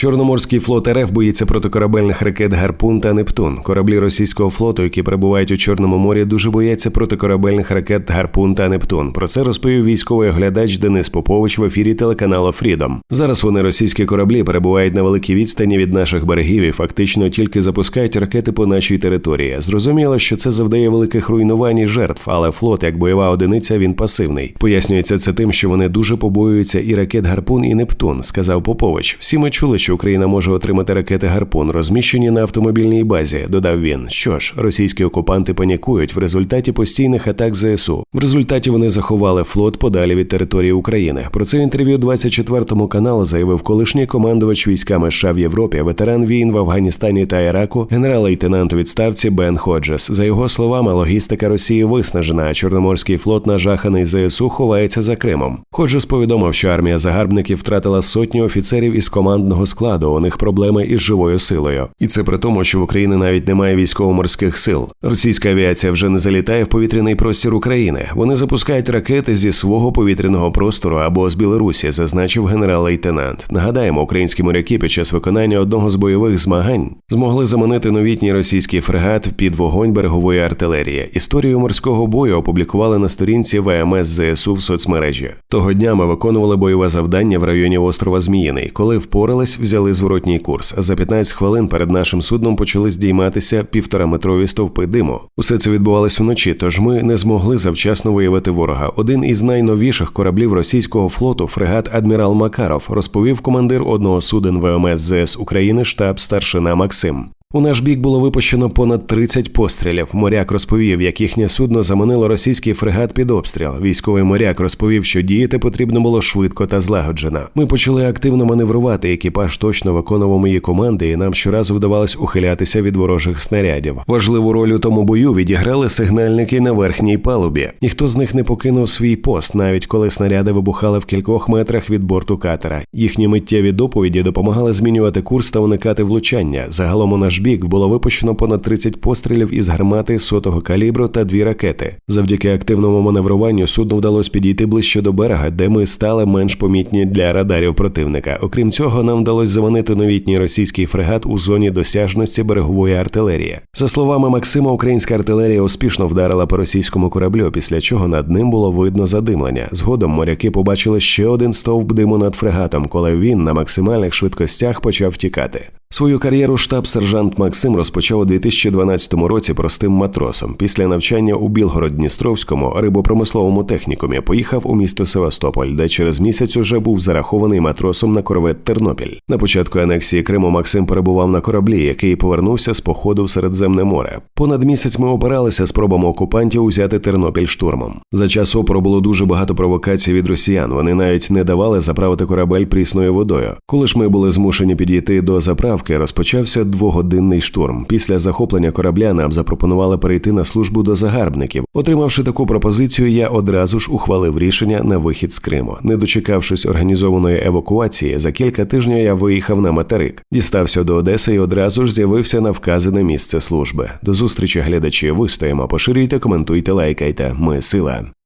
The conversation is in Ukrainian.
Чорноморський флот РФ боїться протикорабельних ракет Гарпун та Нептун. Кораблі російського флоту, які перебувають у Чорному морі, дуже бояться протикорабельних ракет Гарпун та Нептун. Про це розповів військовий оглядач Денис Попович в ефірі телеканалу Фрідом. Зараз вони російські кораблі перебувають на великій відстані від наших берегів і фактично тільки запускають ракети по нашій території. Зрозуміло, що це завдає великих руйнувань і жертв, але флот як бойова одиниця він пасивний. Пояснюється це тим, що вони дуже побоюються і ракет Гарпун і Нептун, сказав Попович. Всі ми чули, що Україна може отримати ракети Гарпун, розміщені на автомобільній базі. Додав він. Що ж, російські окупанти панікують в результаті постійних атак ЗСУ. В результаті вони заховали флот подалі від території України. Про це інтерв'ю 24 каналу заявив колишній командувач військами США в Європі, ветеран війн в Афганістані та Іраку, генерал-лейтенант у відставці Бен Ходжес. За його словами, логістика Росії виснажена, а Чорноморський флот нажаханий ЗСУ ховається за Кримом. Ходжес повідомив, що армія загарбників втратила сотні офіцерів із командного складу. У них проблеми із живою силою. І це при тому, що в Україні навіть немає військово-морських сил. Російська авіація вже не залітає в повітряний простір України. Вони запускають ракети зі свого повітряного простору або з Білорусі, зазначив генерал-лейтенант. Нагадаємо, українські моряки під час виконання одного з бойових змагань змогли заманити новітній російський фрегат під вогонь берегової артилерії. Історію морського бою опублікували на сторінці ВМС ЗСУ в соцмережі. Того дня ми виконували бойове завдання в районі острова Зміїний. Коли впорались, взяли зворотній курс. А за 15 хвилин перед нашим судном почали здійматися півтораметрові стовпи диму. Усе це відбувалось вночі, тож ми не змогли завчасно виявити ворога. Один із найновіших кораблів російського флоту, фрегат Адмірал Макаров, розповів командир одного суден ВМС ЗС України штаб старшина Максим. У наш бік було випущено понад 30 пострілів. Моряк розповів, як їхнє судно заманило російський фрегат під обстріл. Військовий моряк розповів, що діяти потрібно було швидко та злагоджено. Ми почали активно маневрувати. Екіпаж точно виконував мої команди, і нам щоразу вдавалось ухилятися від ворожих снарядів. Важливу роль у тому бою відіграли сигнальники на верхній палубі. Ніхто з них не покинув свій пост, навіть коли снаряди вибухали в кількох метрах від борту катера. Їхні миттєві доповіді допомагали змінювати курс та уникати влучання. Загалом у наш бік було випущено понад 30 пострілів із гармати сотого калібру та дві ракети. Завдяки активному маневруванню судну вдалося підійти ближче до берега, де ми стали менш помітні для радарів противника. Окрім цього, нам вдалося заманити новітній російський фрегат у зоні досяжності берегової артилерії. За словами Максима, українська артилерія успішно вдарила по російському кораблю, після чого над ним було видно задимлення. Згодом моряки побачили ще один стовп диму над фрегатом, коли він на максимальних швидкостях почав тікати. Свою кар'єру штаб-сержант Максим розпочав у 2012 році простим матросом. Після навчання у Білгород-Дністровському рибопромисловому технікумі поїхав у місто Севастополь, де через місяць уже був зарахований матросом на корвет Тернопіль. На початку анексії Криму Максим перебував на кораблі, який повернувся з походу в Середземне море. Понад місяць ми опиралися спробами окупантів узяти Тернопіль штурмом. За час опору було дуже багато провокацій від росіян. Вони навіть не давали заправити корабель прісною водою. Коли ж ми були змушені підійти до заправки, розпочався двогодинний штурм. Після захоплення корабля нам запропонували перейти на службу до загарбників. Отримавши таку пропозицію, я одразу ж ухвалив рішення на вихід з Криму. Не дочекавшись організованої евакуації, за кілька тижнів я виїхав на материк, дістався до Одеси і одразу ж з'явився на вказане місце служби. До зустрічі глядачі. Вистоїмо, поширюйте, коментуйте, лайкайте. Ми сила.